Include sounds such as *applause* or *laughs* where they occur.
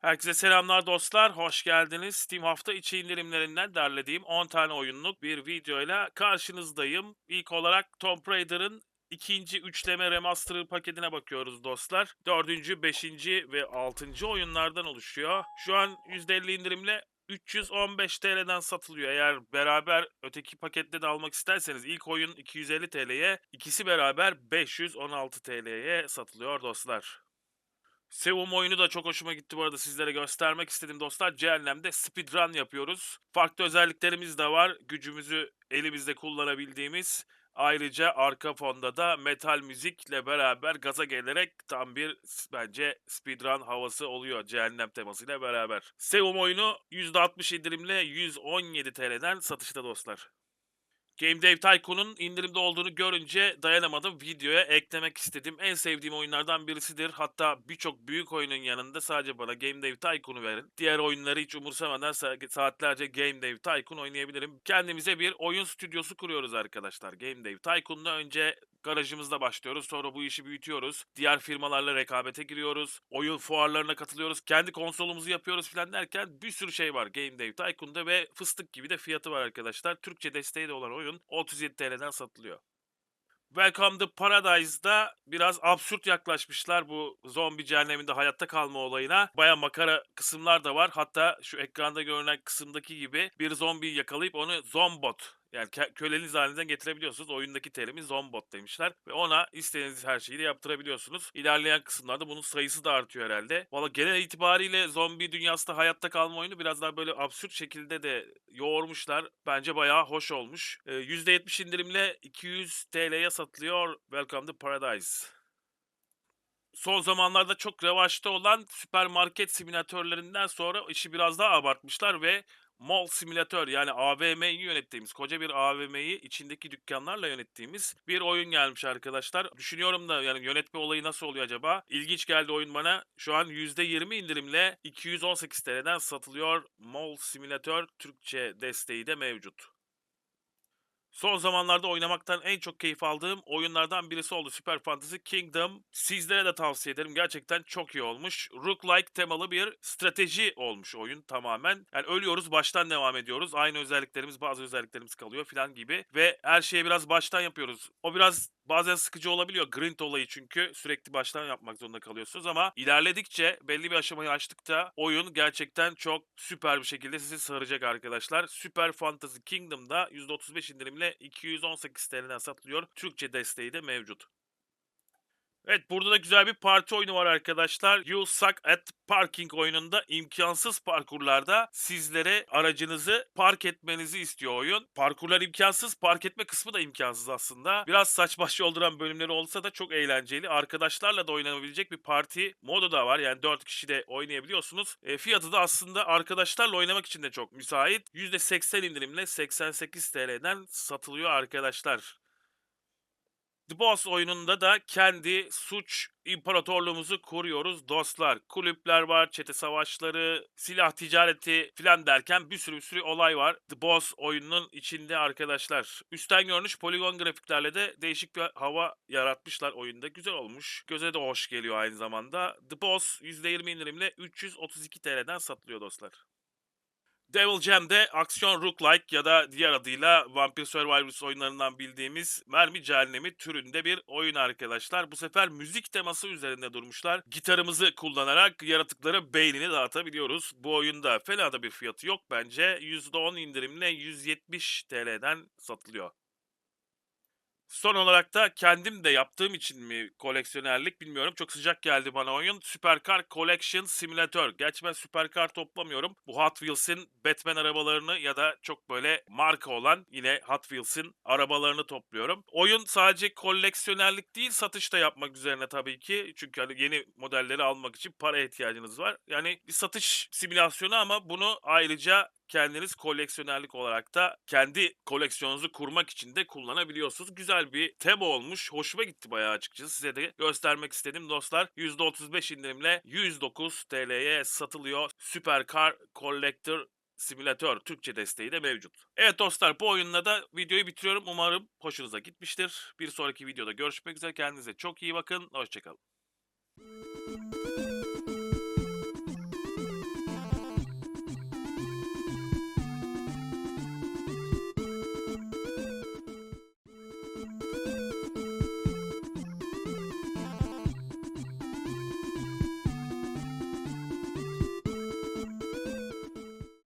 Herkese selamlar dostlar, hoş geldiniz. Steam hafta içi indirimlerinden derlediğim 10 tane oyunluk bir videoyla karşınızdayım. İlk olarak Tomb Raider'ın ikinci üçleme remaster paketine bakıyoruz dostlar. Dördüncü, beşinci ve altıncı oyunlardan oluşuyor. Şu an %50 indirimle 315 TL'den satılıyor. Eğer beraber öteki pakette de almak isterseniz ilk oyun 250 TL'ye, ikisi beraber 516 TL'ye satılıyor dostlar. Seum oyunu da çok hoşuma gitti bu arada sizlere göstermek istedim dostlar. Cehennem'de speedrun yapıyoruz. Farklı özelliklerimiz de var. Gücümüzü elimizde kullanabildiğimiz. Ayrıca arka fonda da metal müzikle beraber gaza gelerek tam bir bence speedrun havası oluyor cehennem temasıyla beraber. Seum oyunu %60 indirimle 117 TL'den satışta dostlar. Game Dev Tycoon'un indirimde olduğunu görünce dayanamadım. Videoya eklemek istedim. En sevdiğim oyunlardan birisidir. Hatta birçok büyük oyunun yanında sadece bana Game Dev Tycoon'u verin. Diğer oyunları hiç umursamadan sa- saatlerce Game Dev Tycoon oynayabilirim. Kendimize bir oyun stüdyosu kuruyoruz arkadaşlar. Game Dev Tycoon'da önce garajımızda başlıyoruz. Sonra bu işi büyütüyoruz. Diğer firmalarla rekabete giriyoruz. Oyun fuarlarına katılıyoruz. Kendi konsolumuzu yapıyoruz falan derken bir sürü şey var Game Dev Tycoon'da ve fıstık gibi de fiyatı var arkadaşlar. Türkçe desteği de olan oyun 37 TL'den satılıyor. Welcome to Paradise'da biraz absürt yaklaşmışlar bu zombi cehenneminde hayatta kalma olayına. Baya makara kısımlar da var. Hatta şu ekranda görünen kısımdaki gibi bir zombiyi yakalayıp onu zombot yani köleniz halinden getirebiliyorsunuz. Oyundaki terimi zombot demişler. Ve ona istediğiniz her şeyi de yaptırabiliyorsunuz. İlerleyen kısımlarda bunun sayısı da artıyor herhalde. Valla genel itibariyle zombi dünyasında hayatta kalma oyunu biraz daha böyle absürt şekilde de yoğurmuşlar. Bence bayağı hoş olmuş. Ee, %70 indirimle 200 TL'ye satılıyor Welcome to Paradise. Son zamanlarda çok revaçta olan süpermarket simülatörlerinden sonra işi biraz daha abartmışlar ve mall simülatör yani AVM'yi yönettiğimiz, koca bir AVM'yi içindeki dükkanlarla yönettiğimiz bir oyun gelmiş arkadaşlar. Düşünüyorum da yani yönetme olayı nasıl oluyor acaba? İlginç geldi oyun bana. Şu an %20 indirimle 218 TL'den satılıyor. Mall simülatör Türkçe desteği de mevcut. Son zamanlarda oynamaktan en çok keyif aldığım oyunlardan birisi oldu Super Fantasy Kingdom. Sizlere de tavsiye ederim. Gerçekten çok iyi olmuş. Rook-like temalı bir strateji olmuş oyun tamamen. Yani ölüyoruz, baştan devam ediyoruz. Aynı özelliklerimiz, bazı özelliklerimiz kalıyor falan gibi. Ve her şeyi biraz baştan yapıyoruz. O biraz bazen sıkıcı olabiliyor. Grind olayı çünkü sürekli baştan yapmak zorunda kalıyorsunuz ama ilerledikçe belli bir aşamayı açtıkça oyun gerçekten çok süper bir şekilde sizi saracak arkadaşlar. Super Fantasy Kingdom'da %35 indirimle 218 TL'den satılıyor. Türkçe desteği de mevcut. Evet burada da güzel bir parti oyunu var arkadaşlar. You Suck at Parking oyununda imkansız parkurlarda sizlere aracınızı park etmenizi istiyor oyun. Parkurlar imkansız, park etme kısmı da imkansız aslında. Biraz saç baş *laughs* yolduran bölümleri olsa da çok eğlenceli. Arkadaşlarla da oynanabilecek bir parti modu da var. Yani 4 kişi de oynayabiliyorsunuz. E, fiyatı da aslında arkadaşlarla oynamak için de çok müsait. %80 indirimle 88 TL'den satılıyor arkadaşlar. The Boss oyununda da kendi suç imparatorluğumuzu kuruyoruz dostlar. Kulüpler var, çete savaşları, silah ticareti filan derken bir sürü bir sürü olay var. The Boss oyununun içinde arkadaşlar. Üstten görünüş poligon grafiklerle de değişik bir hava yaratmışlar oyunda. Güzel olmuş. Göze de hoş geliyor aynı zamanda. The Boss %20 indirimle 332 TL'den satılıyor dostlar. Devil Jam'de aksiyon roguelike ya da diğer adıyla Vampire Survivors oyunlarından bildiğimiz mermi cehennemi türünde bir oyun arkadaşlar. Bu sefer müzik teması üzerinde durmuşlar. Gitarımızı kullanarak yaratıklara beynini dağıtabiliyoruz. Bu oyunda fena da bir fiyatı yok bence. %10 indirimle 170 TL'den satılıyor. Son olarak da kendim de yaptığım için mi koleksiyonerlik bilmiyorum. Çok sıcak geldi bana oyun. Supercar Collection Simulator. Gerçi ben Supercar toplamıyorum. Bu Hot Wheels'in Batman arabalarını ya da çok böyle marka olan yine Hot Wheels'in arabalarını topluyorum. Oyun sadece koleksiyonerlik değil satış da yapmak üzerine tabii ki. Çünkü hani yeni modelleri almak için para ihtiyacınız var. Yani bir satış simülasyonu ama bunu ayrıca kendiniz koleksiyonerlik olarak da kendi koleksiyonunuzu kurmak için de kullanabiliyorsunuz. Güzel bir tema olmuş. Hoşuma gitti bayağı açıkçası. Size de göstermek istedim dostlar. %35 indirimle 109 TL'ye satılıyor. Supercar Collector Simülatör Türkçe desteği de mevcut. Evet dostlar bu oyunla da videoyu bitiriyorum. Umarım hoşunuza gitmiştir. Bir sonraki videoda görüşmek üzere. Kendinize çok iyi bakın. Hoşçakalın.